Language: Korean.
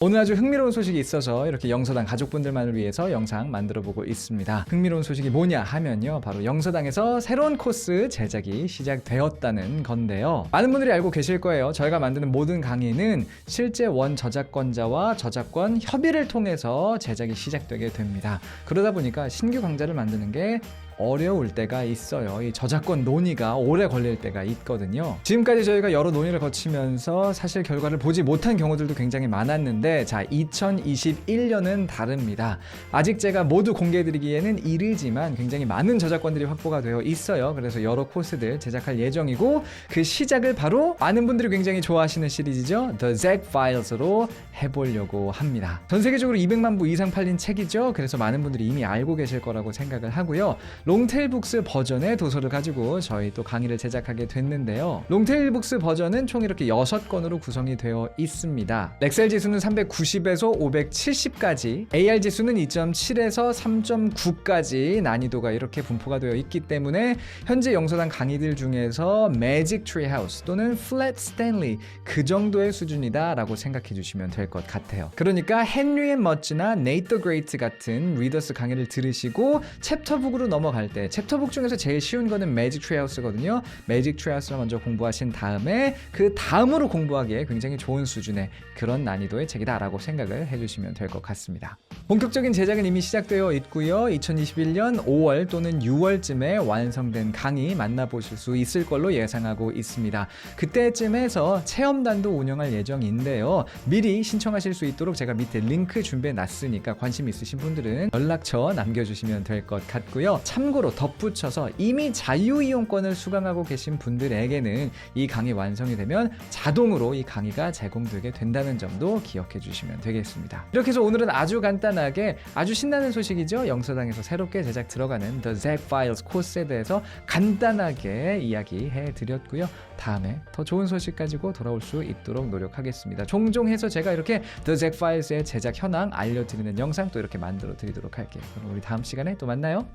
오늘 아주 흥미로운 소식이 있어서 이렇게 영서당 가족분들만을 위해서 영상 만들어 보고 있습니다. 흥미로운 소식이 뭐냐 하면요. 바로 영서당에서 새로운 코스 제작이 시작되었다는 건데요. 많은 분들이 알고 계실 거예요. 저희가 만드는 모든 강의는 실제 원 저작권자와 저작권 협의를 통해서 제작이 시작되게 됩니다. 그러다 보니까 신규 강좌를 만드는 게 어려울 때가 있어요. 이 저작권 논의가 오래 걸릴 때가 있거든요. 지금까지 저희가 여러 논의를 거치면서 사실 결과를 보지 못한 경우들도 굉장히 많았는데, 자, 2021년은 다릅니다. 아직 제가 모두 공개해드리기에는 이르지만 굉장히 많은 저작권들이 확보가 되어 있어요. 그래서 여러 코스들 제작할 예정이고, 그 시작을 바로 많은 분들이 굉장히 좋아하시는 시리즈죠. The Zack Files로 해보려고 합니다. 전 세계적으로 200만 부 이상 팔린 책이죠. 그래서 많은 분들이 이미 알고 계실 거라고 생각을 하고요. 롱테일 북스 버전의 도서를 가지고 저희 또 강의를 제작하게 됐는데요. 롱테일 북스 버전은 총 이렇게 6건으로 구성이 되어 있습니다. 렉셀 지수는 390에서 570까지, AR 지수는 2.7에서 3.9까지 난이도가 이렇게 분포가 되어 있기 때문에 현재 영서당 강의들 중에서 매직 트리 하우스 또는 플랫 스탠리 그 정도의 수준이다라고 생각해 주시면 될 것 같아요. 그러니까 헨리 앤 머츠나 네이터 그레이트 같은 리더스 강의를 들으시고 챕터북으로 넘어 갈때 챕터북 중에서 제일 쉬운 거는 매직 트리 하우스거든요. 매직 트리 하우스를 먼저 공부하신 다음에 그 다음으로 공부하기에 굉장히 좋은 수준의 그런 난이도의 책이다라고 생각을 해 주시면 될 것 같습니다. 본격적인 제작은 이미 시작되어 있고요. 2021년 5월 또는 6월쯤에 완성된 강의 만나보실 수 있을 걸로 예상하고 있습니다. 그때쯤에서 체험단도 운영할 예정인데요. 미리 신청하실 수 있도록 제가 밑에 링크 준비해 놨으니까 관심 있으신 분들은 연락처 남겨주시면 될 것 같고요. 참고로 덧붙여서 이미 자유이용권을 수강하고 계신 분들에게는 이 강의 완성이 되면 자동으로 이 강의가 제공되게 된다는 점도 기억해 주시면 되겠습니다. 이렇게 해서 오늘은 아주 간단하게 아주 신나는 소식이죠. 영서당에서 새롭게 제작 들어가는 The Zack Files 코스에 대해서 간단하게 이야기해 드렸고요. 다음에 더 좋은 소식 가지고 돌아올 수 있도록 노력하겠습니다. 종종 해서 제가 이렇게 The Zack Files의 제작 현황 알려드리는 영상 또 이렇게 만들어 드리도록 할게요. 그럼 우리 다음 시간에 또 만나요.